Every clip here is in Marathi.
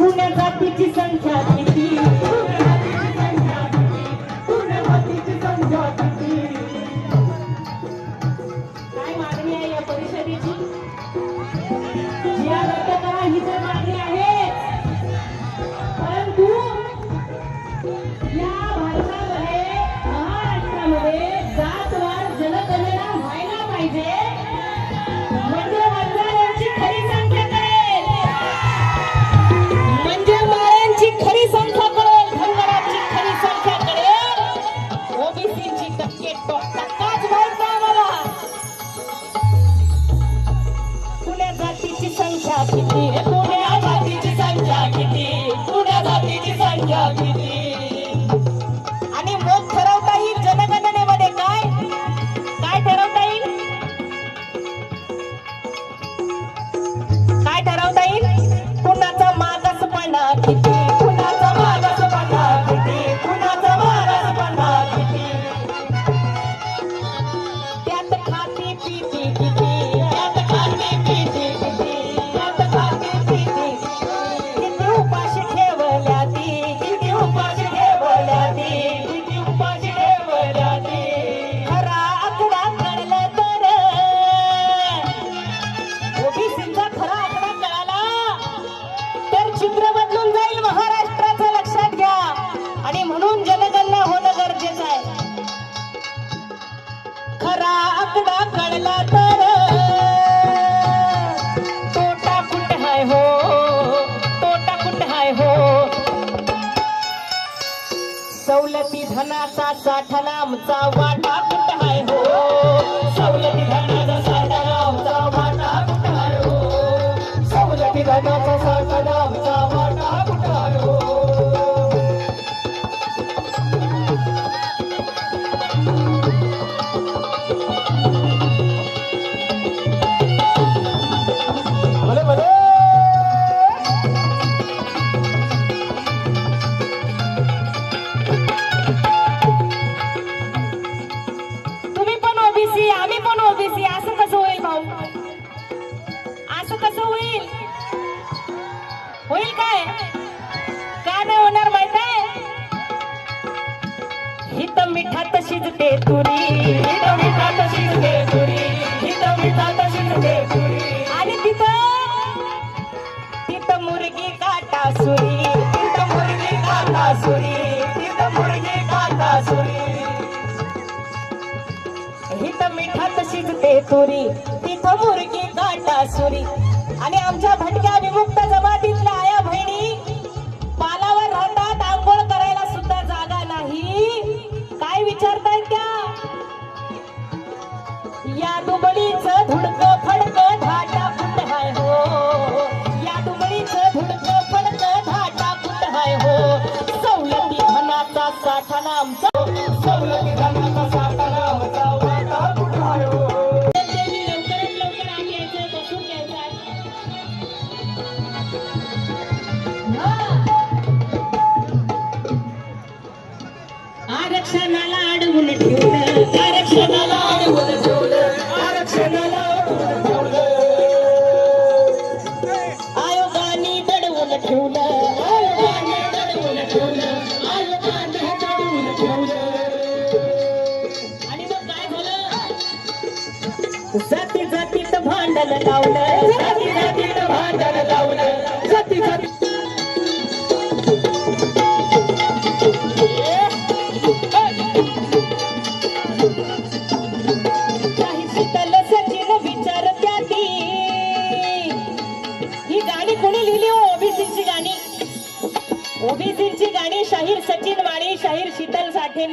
पुण्या जातीची संख्या किती? जातीची संख्या धनाचा साठा आमचा वाटा. होईल काय? का नाही होणार माहीत आहे? हित मिठात शिजते तुरी. हित मिठात शिजते तुरी. हित मिठात शिजते तुरी. आणि तिथं तिथं मुर्गी काटा सुरी. तिथं मुर्गी काटा सुरी. तिथं मुर्गी काटा सुरी. मिठात शिजते तुरी. तिथं मुर्गी काटा सुरी. आणि आमच्या भटक्या विमुक्त जमातीतल्या या दुबळीच धुडक फडक धाटा कुठ हाय हो. या दुबळीच धुडक फडक धाटा कुठ हाय हो. सवलती धनाचा साठा आमचा. सवलती धनाचा साठा आमचा. वाटा कुठ हाय हो. लवकरात लवकर आम्ही यायचं बसून घ्यायचं. आरक्षणाला अडवून ठेवलं.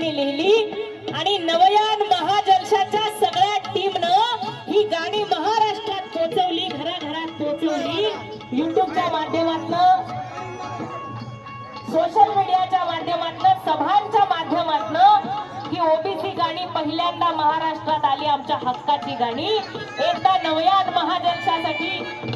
शीतल लिहिली. आणि नवयान महाजलशाच्या सगळ्या टीमनं ही गाणी महाराष्ट्रात पोहोचवली घराघरात पोहोचवली. युट्यूबच्या माध्यमातन सोशल मीडियाच्या माध्यमातन सभांच्या माध्यमातन ही ओबीसी गाणी पहिल्यांदा महाराष्ट्रात आली आमच्या हक्काची गाणी. एकदा नवयान महाजलशासाठी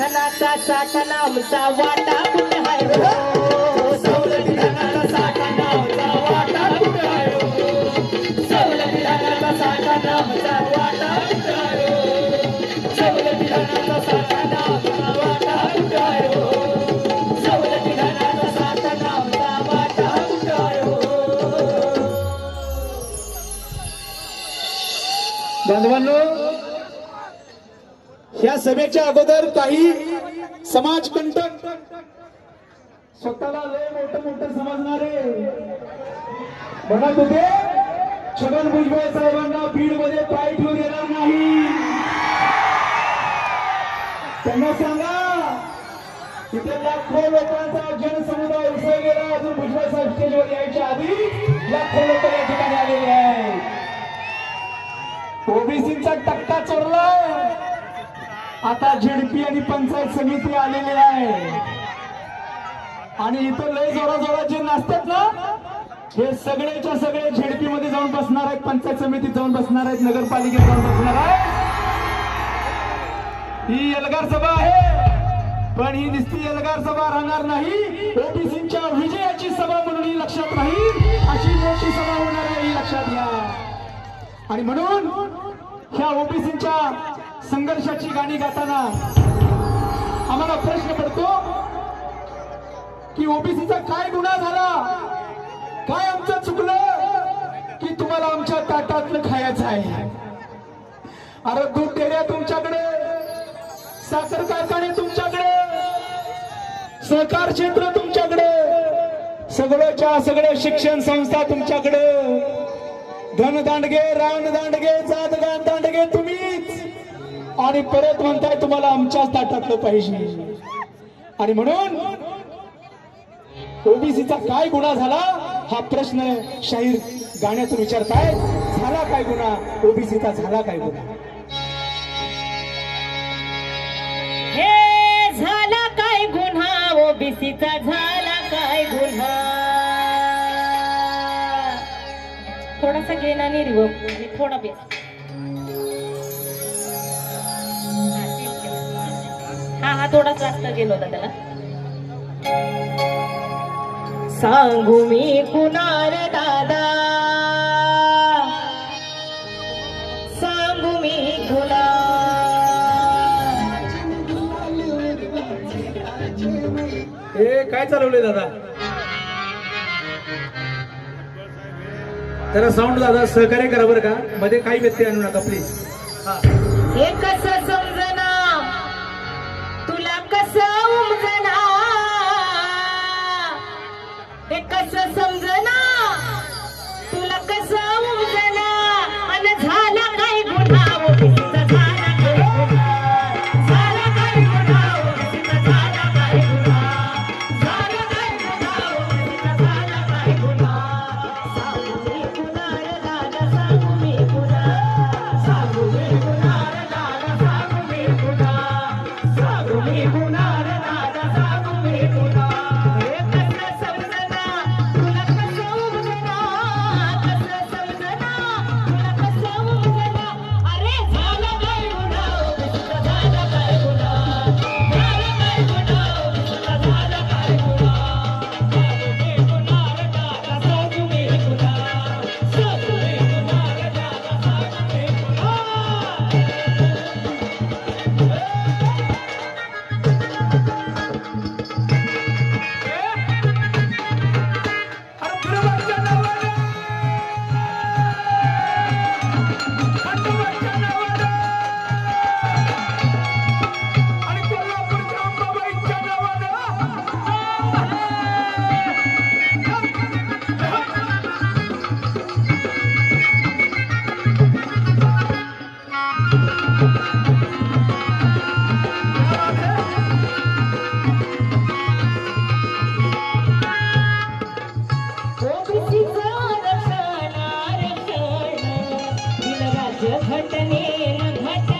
घनाचा धनाचा साठा नामचा वाटा कुठे आहे? सभेच्या अगोदर काही समाजकंटक स्वतःला लय मोठ मोठं समजणारे. म्हणत होते छगन भुजबळ साहेबांना बीडमध्ये पाय ठेवू देणार नाही. त्यांना सांगा तिथे लाखो लोकांचा जनसमुदाय उसळलेला अजून भुजबळ साहेब स्टेजवर यायच्या आधी लाखो लोक आता झेडपी आणि पंचायत समिती आलेली आहे. आणि इथं लय जोरा जोराचे नाचतात ना हे सगळेच्या सगळे झेडपी मध्ये जाऊन बसणार आहेत पंचायत समितीत जाऊन बसणार आहेत नगरपालिकेत जाऊन बसणार आहेत. ही एल्गार सभा आहे पण ही नुसती एल्गार सभा राहणार नाही. ओबीसीच्या विजयाची सभा म्हणून ही लक्षात राहील. अशी मोठी सभा होणार आहे ही लक्षात घ्या. आणि म्हणून ह्या ओबीसीच्या संघर्षाची गाणी गाताना आम्हाला प्रश्न पडतो की ओबीसीचा काय गुन्हा झाला? काय आमचं चुकलं की तुम्हाला आमच्या ताटातलं खायचं आहे? अरे दूध डेऱ्या तुमच्याकडे. साखर कारखाने तुमच्याकडे. सहकार क्षेत्र तुमच्याकडे. सगळ्याच्या सगळ्या शिक्षण संस्था तुमच्याकडे. धन दांडगे रान दांडगे जात दांडगे तुम्ही आणि परत म्हणताय तुम्हाला आमच्याच ताटातलं पाहिजे. आणि म्हणून ओबीसीचा काय गुन्हा झाला? हा प्रश्न शाहीर गाण्यातून विचारताय. झाला काय गुन्हा? ओबीसीचा झाला काय गुन्हा? हे झाला काय गुन्हा? ओबीसीचा झाला काय गुन्हा? थोडासा गेला नाही रिव थोडा बेस. हा हा थोडा जास्त गेलो होता त्याला. सांगू मी कुणाल दादा? सांगू मी कुणाल हे काय चालवलंय दादा? जरा साऊंड दादा सहकार्य करा बरं का. मध्ये काही व्यत्यय आणू नका प्लीज हा हे कसं समजना घटने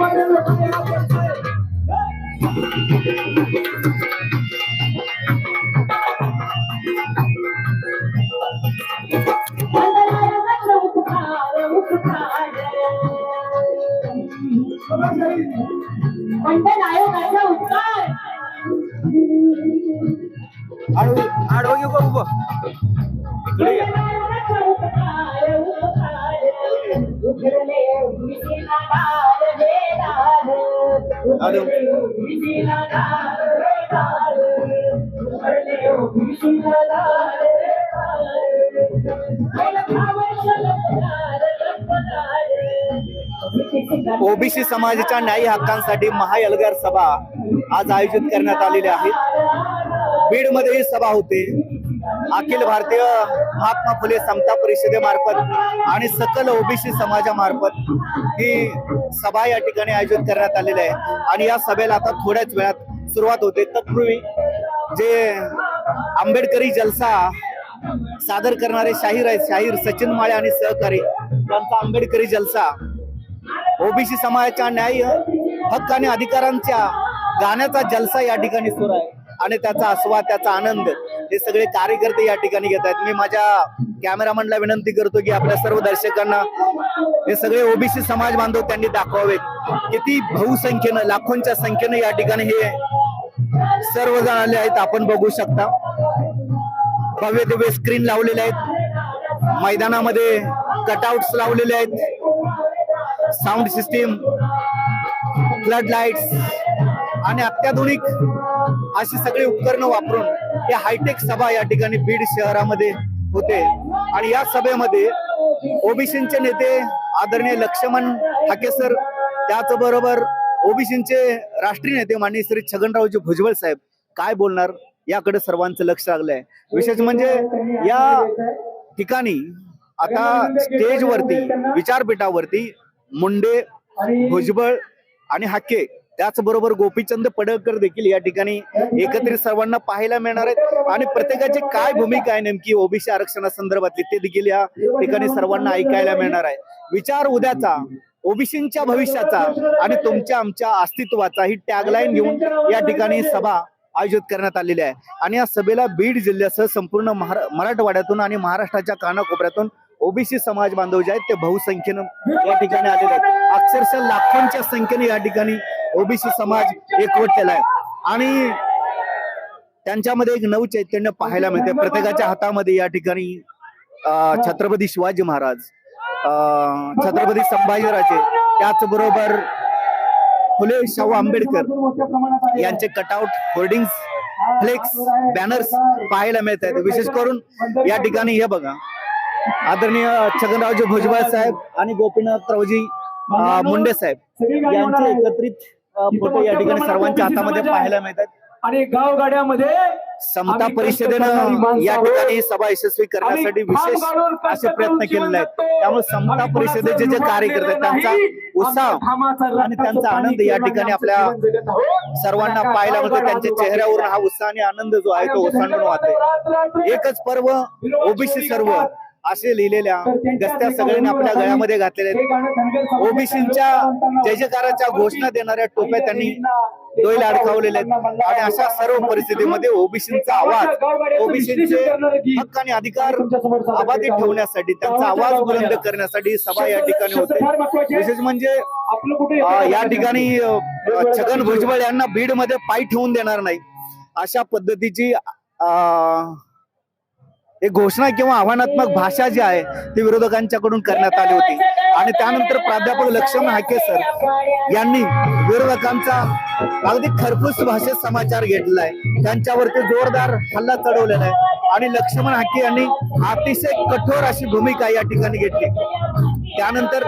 मंडल ओबीसी समाजाच्या न्यायी हक्कांसाठी महायलगार सभा आज आयोजित करण्यात आलेली आहे. बीडमध्ये ही सभा होते. अखिल भारतीय महात्मा फुले समता परिषदेमार्फत आणि सकल ओबीसी समाजामार्फत ही सभा या ठिकाणी आयोजित करण्यात आलेली आहे. आणि या सभेला आता थोड्याच वेळात सुरुवात होते. तत्पूर्वी जे आंबेडकरी जलसा सादर करणारे शाहीर आहेत शाहीर सचिन माळे आणि सहकारी त्यांचा आंबेडकरी जलसा ओबीसी समाजाच्या न्याय हक्क आणि अधिकारांच्या गाण्याचा जलसा या ठिकाणी सुरू आहे. आणि त्याचा आस्वाद त्याचा आनंद हे सगळे कार्यकर्ते या ठिकाणी घेत आहेत. मी माझ्या कॅमेरामॅनला विनंती करतो की आपल्या सर्व दर्शकांना हे सगळे ओबीसी समाज बांधव त्यांनी दाखवावेत. किती बहुसंख्येनं लाखोंच्या संख्येनं या ठिकाणी हे सर्वजण आले आहेत. आपण बघू शकता. भव्य दिव्य स्क्रीन लावलेले आहेत. मैदानामध्ये कटआउट्स लावलेले आहेत. साऊंड सिस्टीम फ्लड लाईट्स आणि अत्याधुनिक अशी सगळी उपकरणं वापरून हे हायटेक सभा या ठिकाणी बीड शहरामध्ये होते. आणि या सभेमध्ये ओबीसीचे नेते आदरणीय लक्ष्मण हाकेसर त्याचबरोबर ओबीसीचे राष्ट्रीय नेते माननीय श्री छगनरावजी भुजबळ साहेब काय बोलणार याकडे सर्वांचं लक्ष लागलंय. विशेष म्हणजे या ठिकाणी आता स्टेजवरती विचारपीठावरती मुंडे भुजबळ आणि हाके त्याचबरोबर गोपीचंद पडळकर देखील या ठिकाणी एकत्रित सर्वांना पाहायला मिळणार आहेत. आणि प्रत्येकाची काय भूमिका आहे नेमकी ओबीसी आरक्षणासंदर्भातली ते देखील या ठिकाणी सर्वांना ऐकायला मिळणार आहे. विचार उद्याचा ओबीसींच्या भविष्याचा आणि तुमच्या आमच्या अस्तित्वाचा ही टॅगलाईन घेऊन या ठिकाणी सभा आयोजित करण्यात आलेली आहे. आणि या सभेला बीड जिल्ह्यासह संपूर्ण मराठवाड्यातून आणि महाराष्ट्राच्या कानाकोपऱ्यातून ओबीसी समाज बांधव जे आहेत ते बहुसंख्येनं या ठिकाणी आलेले आहेत. अक्षरशः लाखोंच्या संख्येने या ठिकाणी ओबीसी समाज एकवटलेला आहे. आणि त्यांच्यामध्ये एक नव चैतन्य पाहायला मिळते प्रत्येकाच्या हातामध्ये या ठिकाणी छत्रपती शिवाजी महाराज छत्रपती संभाजीराजे त्याचबरोबर फुले शाहू आंबेडकर यांचे कटआउट होर्डिंग्स फ्लेक्स बॅनर्स पाहायला मिळत आहेत विशेष करून या ठिकाणी हे बघा. आदरणीय छगनरावजी भुजबळ साहेब आणि गोपीनाथरावजी अं, मुंडे साहेब यांचे एकत्रित फोटो या ठिकाणी सर्वांच्या हातामध्ये पाहायला मिळतात आणि गावगाड्यामध्ये समता परिषदेनं या. ठिकाणी सभा यशस्वी करण्यासाठी विशेष असे प्रयत्न केलेले आहेत त्यामुळे समता परिषदेचे जे कार्यकर्ते त्यांचा. उत्साह आणि त्यांचा आनंद या ठिकाणी आपल्या. सर्वांना पाहायला मिळतो त्यांच्या चेहऱ्यावरून हा उत्साह आणि आनंद जो आहे तो ओसंडून वाहतोय एकच पर्व ओबीसी सर्व असे लिहिलेल्या गस्त्या सगळ्यांनी आपल्या गळ्यामध्ये घातलेल्या आहेत. ओबीसीच्या जय जयकाराच्या घोषणा देणाऱ्या टोप्या त्यांनी डोळे अडकावलेल्या आहेत. आणि अशा सर्व परिस्थितीमध्ये ओबीसीचा आवाज ओबीसीचे हक्क आणि अधिकार अबाधित ठेवण्यासाठी त्यांचा आवाज बुलंद करण्यासाठी सभा या ठिकाणी होते. विशेष म्हणजे या ठिकाणी छगन भुजबळ यांना बीडमध्ये पाय ठेवून देणार नाही. अशा पद्धतीची एक घोषणा किंवा आव्हानात्मक भाषा जी आहे ती विरोधकांच्याकडून करण्यात आली होती. आणि त्यानंतर प्राध्यापक लक्ष्मण हाके सर यांनी विरोधकांचा अगदी खरपूस भाषेत समाचार घेतलेला आहे. त्यांच्यावरती जोरदार हल्ला चढवलेला आहे. आणि लक्ष्मण हाके यांनी अतिशय कठोर अशी भूमिका या ठिकाणी घेतली. त्यानंतर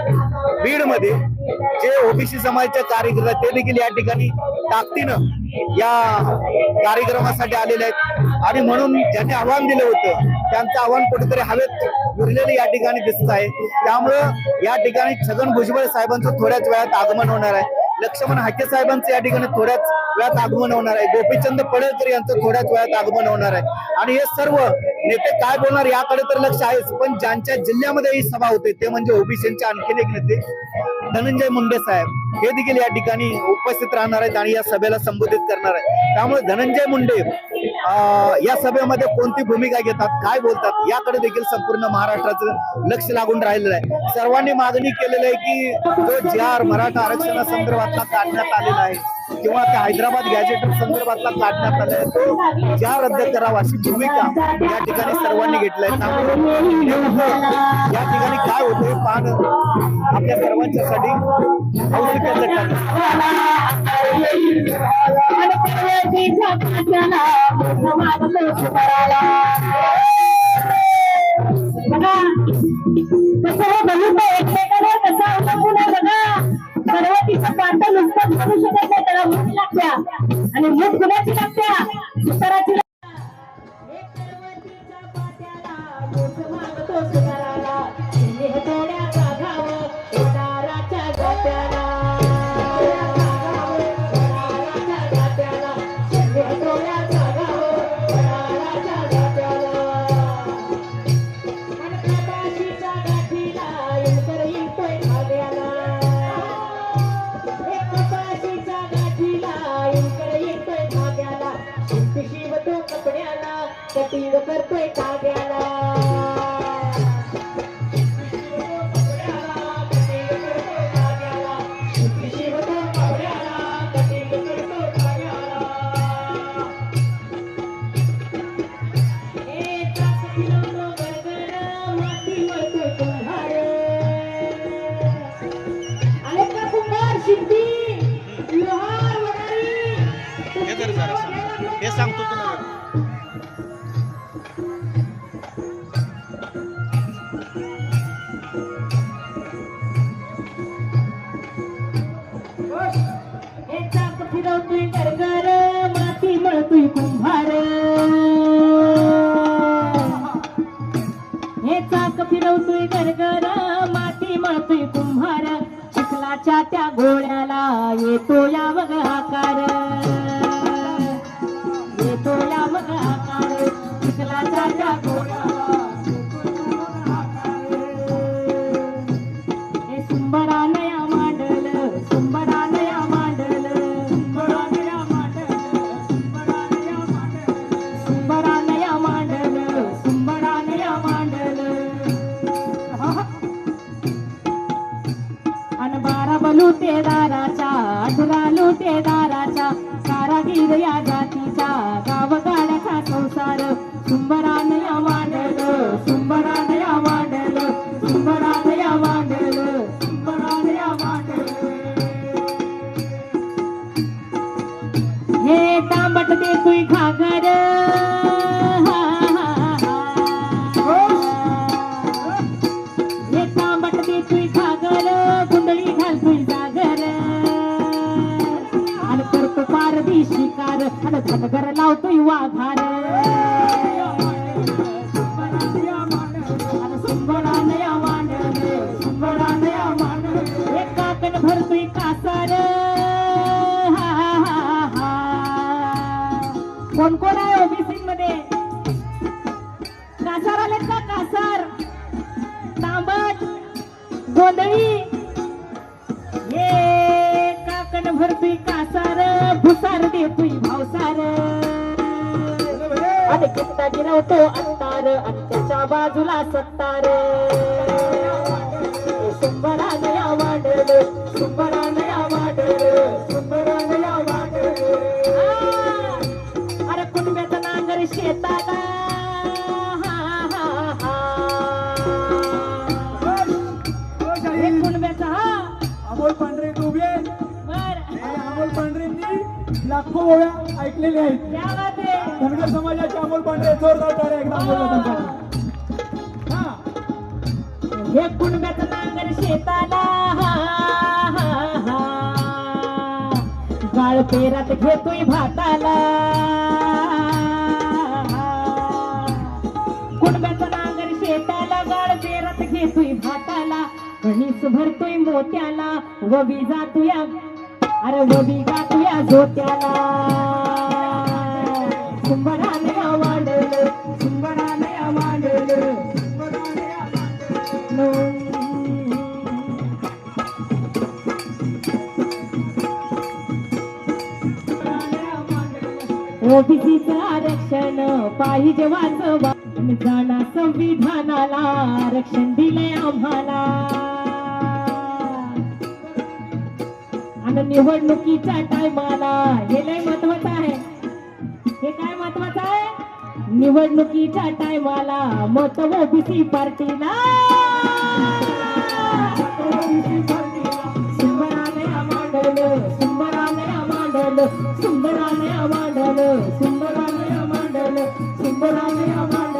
बीडमध्ये जे ओबीसी समाजाचे कार्यकर्ते आहेत, ते देखील या ठिकाणी ताकदीनं या कार्यक्रमासाठी आलेले आहेत. आणि म्हणून ज्यांनी आव्हान दिलं होतं त्यांचं आव्हान कुठेतरी हवेत उरलेलं या ठिकाणी दिसत आहे. त्यामुळं या ठिकाणी छगन भुजबळ साहेबांचं थोड्याच वेळात आगमन होणार आहे. लक्ष्मण हाके साहेबांचं या ठिकाणी थोड्याच वेळात आगमन होणार आहे. गोपीचंद पडळकर यांचं थोड्याच वेळात आगमन होणार आहे. आणि हे सर्व नेते काय बोलणार याकडे तर लक्ष आहेच पण ज्यांच्या जिल्ह्यामध्ये ही सभा होते ते म्हणजे ओबीसीचे आणखीन एक नेते. धनंजय मुंडे साहेब हे देखील या ठिकाणी उपस्थित राहणार आहेत आणि या सभेला संबोधित करणार आहेत. त्यामुळे धनंजय मुंडे या सभेमध्ये कोणती भूमिका घेतात काय बोलतात याकडे देखील संपूर्ण महाराष्ट्राचं लक्ष लागून राहिलेलं आहे. सर्वांनी मागणी केलेली आहे की जो जे आर मराठा आरक्षणासंदर्भातला काढण्यात आलेला आहे किंवा त्या हैदराबाद गॅजेटर संदर्भातला काढण्यात आलाय आहे तो ज्या रद्द करावा अशी भूमिका या ठिकाणी सर्वांनी घेतलाय त्यामुळे या ठिकाणी काय होतं पाहणं आपल्या सर्वांच्यासाठी औत्सुक्याचं ठरलं आणि मूठ कुणाची लागत्या सुताराची शिवतो कपड्याला कटिंग करतोय काग्याला माती कुंभार. चिखलाच्या गोंधळी. ये काकण भरतोय कासार भुसार देतोय भावसार. आणि किस्ता गिरवतो अंतार आणि त्याच्या बाजूला सत्तार. सुंबरानया वाढल सुंबरानया वाढल ओव्या ऐकलेल्या आहेत. धनगर समाजाचे अमोल पांढरे जोरदार टाळ्या एकदा. हा. कुणब्याचं नांगर शेताला. गाळ पेरात घेतोय भाताला. कुणब्याचं नांगर शेताला गाळ पेरात घेतोय भाताला. गणीस भरतोय मोत्याला. वबी जातोया अरे वबी गातोया जोत्याला सुंबरानया वाढलं सुंबरानया वाढलं सुंबरानया ओबीसीचं आरक्षण पाहिजे वाचवा. आणि जाणा संविधानाला आरक्षण दिलंय आम्हाला. आणि निवडणुकीच्या टायमाला हे लय महत्वाचं आहे. हे काय महत्वाचं आहे? निवडणुकीच्या टायमाला मत ओबीसी पार्टीला. सुंदरालया मांडलं सुंदरालया मांडलं सुंदरालया मांडलं सुंदरालया मांडलं सुंदरालया मांडलं.